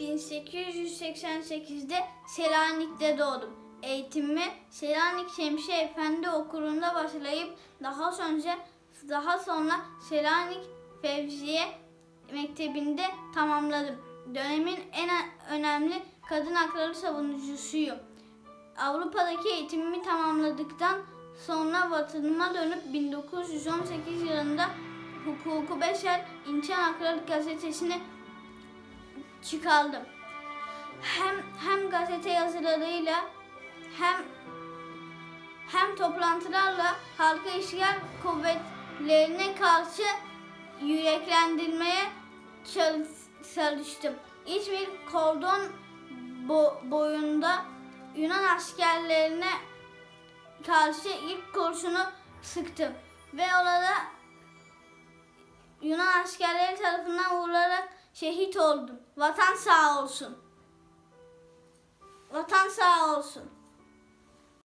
1888'de Selanik'te doğdum. Eğitimimi Selanik Şemsi Efendi Okulu'nda başlayıp daha sonra daha sonra Selanik Fevziye Mektebi'nde tamamladım. Dönemin en önemli kadın hakları savunucusuyum. Avrupa'daki eğitimimi tamamladıktan sonra vatanıma dönüp 1918 yılında Hukuku Beşer İnsan Hakları gazetesini çıkardım. Hem hem gazete yazılarıyla hem hem toplantılarla halka işgal kuvvetlerine karşı yüreklendirmeye çalış- çalıştım. İzmir kordon bo- boyunda Yunan askerlerine karşı ilk kurşunu sıktım ve orada Yunan askerleri tarafından şehit oldum. Vatan sağ olsun. Vatan sağ olsun.